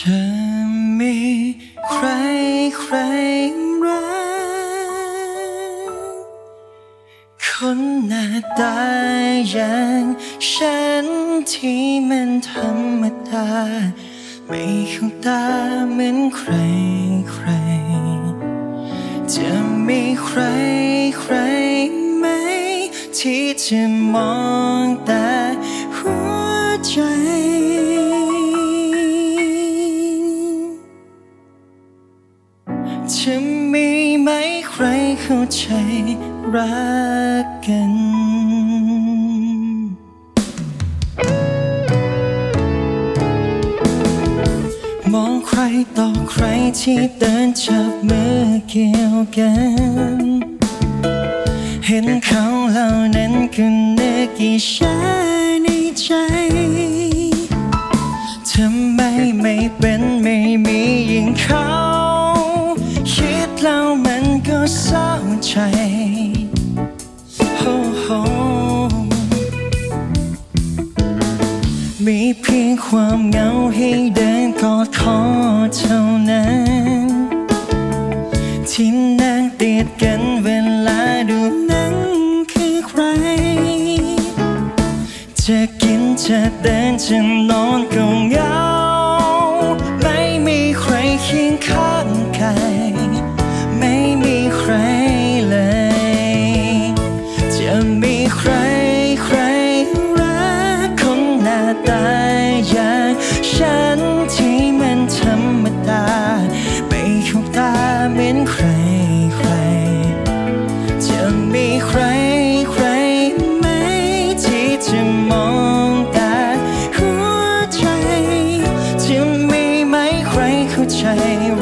จะมีใครใครรักคนหน้าตาอย่างฉันที่มันธรรมดา ไม่เข้าตาเหมือนใครใคร จะมีใครใครไหม ที่จะมองแต่หัวใจ จะมีไหมใครเข้าใจรักกันมองใครต่อใครที่เดินจับมือเกี่ยวกัน เห็นเขาเหล่านั้นก็นึกอิจฉาในใจทำไมไม่เป็นไม่มีอย่างเขา มีเพียงความเหงาให้เดินกอดคอเท่านั้นที่นั่งติดกันเวลาดูหนังคือใคร จะกินจะเดินจะนอนก็เหงา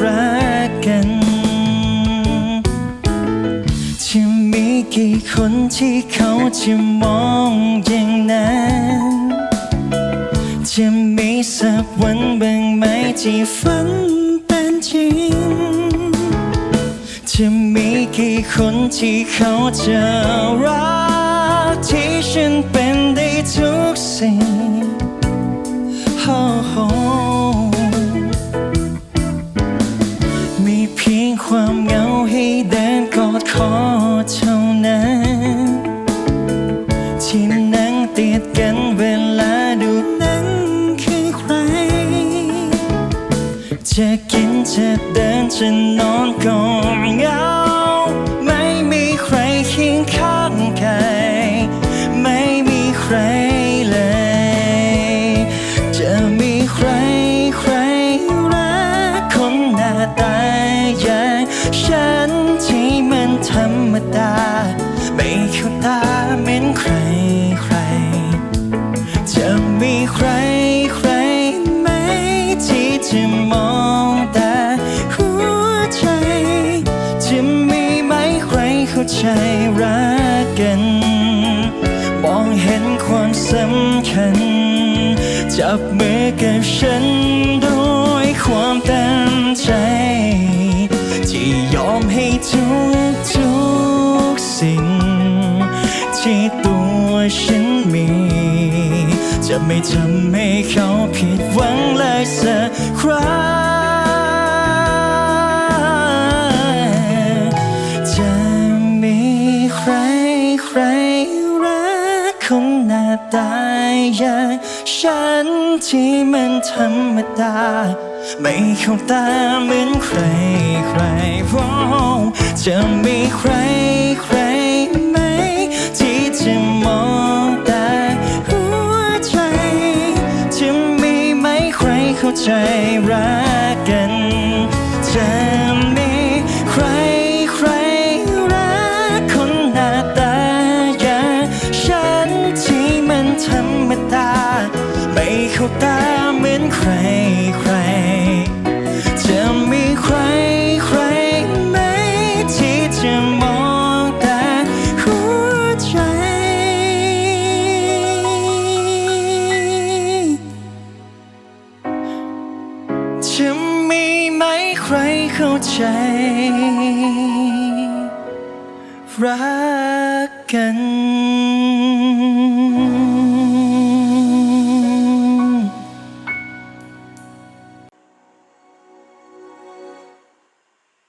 รักกัน จะมีกี่คนที่เขาจะมองอย่างนั้น จะมีสักวันบ้างไหมที่ฝันเป็นจริง จะมีกี่คนที่เขาจะรักที่ฉันเป็นได้ทุกสิ่งโอ้ อดคอเท่านั้นที่นั่งติดกันเวลาดูหนังคือใคร จะกินจะเดินจะนอนก็เหงา ใจรักกัน มองเห็นความสำคัญ จับมือกับฉันด้วยความเต็มใจ ที่ยอมให้ทุกทุกๆสิ่ง ที่ตัวฉันมี จะไม่ทำให้เขาผิดหวังเลยสักครั้ง หน้าตาอย่างฉันที่มันธรรมดา ไม่เข้าตาเหมือนใครใครโอ้จะมีใครใครไหม ที่จะมองแต่หัวใจ จะมีไหมใครเข้าใจรักกันจะ เข้าตาเหมือนใครใคร จะมีใครใครไหมที่จะมองแต่หัวใจ จะมีไหมใครเข้าใจ รักกัน